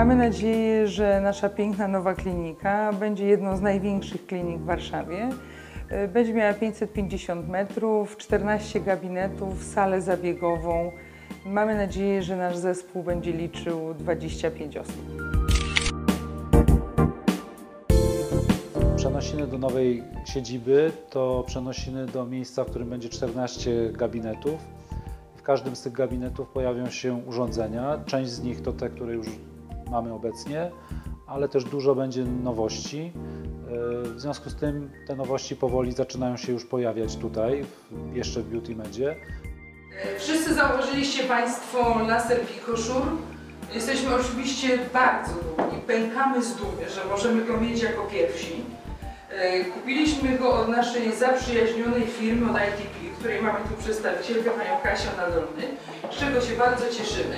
Mamy nadzieję, że nasza piękna nowa klinika będzie jedną z największych klinik w Warszawie. E, Będzie miała 550 metrów, 14 gabinetów, salę zabiegową. Mamy nadzieję, że nasz zespół będzie liczył 25 osób. Przenosiny do nowej siedziby to przenosiny do miejsca, w którym będzie 14 gabinetów. W każdym z tych gabinetów pojawią się urządzenia. Część z nich to te, które już mamy obecnie, ale też dużo będzie nowości. Yy, W związku z tym te nowości powoli zaczynają się już pojawiać tutaj, jeszcze w Beauty Medzie. Wszyscy zauważyliście Państwo laser Picoszur. Jesteśmy oczywiście bardzo dumni, pękamy z dumy, że możemy go mieć jako pierwsi. E, Kupiliśmy go od naszej zaprzyjaźnionej firmy, od ITP, której mamy tu przedstawicielkę, panią Kasię Nadolny, z czego się bardzo cieszymy.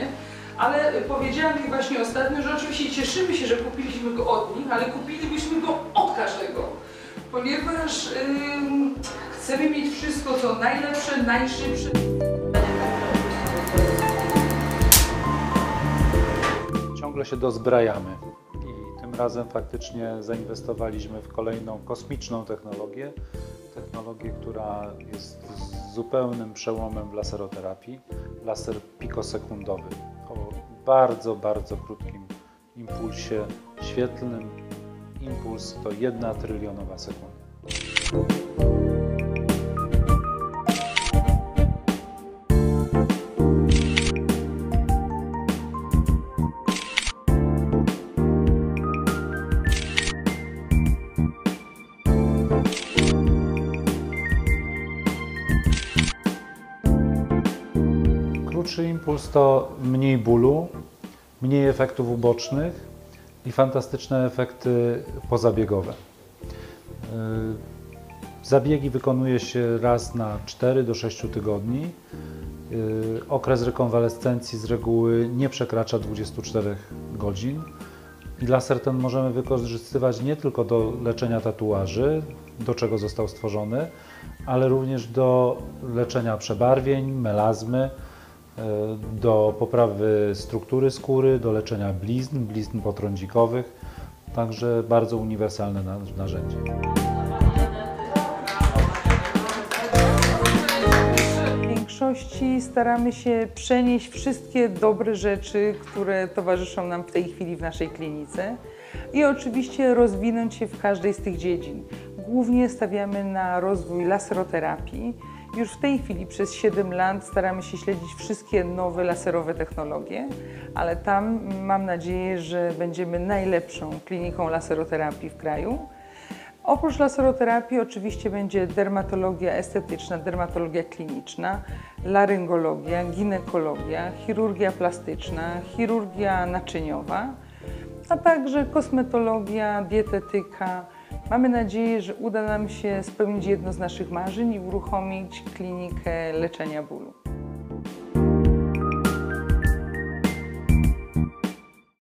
Ale powiedziałam mi właśnie ostatnio, że oczywiście cieszymy się, że kupiliśmy go od nich, ale kupilibyśmy go od każdego, ponieważ chcemy mieć wszystko, co najlepsze, najszybsze. Ciągle się dozbrajamy i tym razem faktycznie zainwestowaliśmy w kolejną kosmiczną technologię. Technologię, która jest zupełnym przełomem w laseroterapii. Laser pikosekundowy o bardzo, bardzo krótkim impulsie świetlnym. Impuls to jedna trylionowa sekunda. Krótszy impuls to mniej bólu, mniej efektów ubocznych i fantastyczne efekty pozabiegowe. Yy, Zabiegi wykonuje się raz na 4 do 6 tygodni. Yy, Okres rekonwalescencji z reguły nie przekracza 24 godzin. I laser ten możemy wykorzystywać nie tylko do leczenia tatuaży, do czego został stworzony, ale również do leczenia przebarwień, melazmy, do poprawy struktury skóry, do leczenia blizn, blizn potrądzikowych. Także bardzo uniwersalne na- narzędzie. W większości staramy się przenieść wszystkie dobre rzeczy, które towarzyszą nam w tej chwili w naszej klinice i oczywiście rozwinąć się w każdej z tych dziedzin. Głównie stawiamy na rozwój laseroterapii. Już w tej chwili przez 7 lat staramy się śledzić wszystkie nowe laserowe technologie, ale tam mam nadzieję, że będziemy najlepszą kliniką laseroterapii w kraju. Oprócz laseroterapii oczywiście będzie dermatologia estetyczna, dermatologia kliniczna, laryngologia, ginekologia, chirurgia plastyczna, chirurgia naczyniowa, a także kosmetologia, dietetyka. Mamy nadzieję, że uda nam się spełnić jedno z naszych marzeń i uruchomić klinikę leczenia bólu.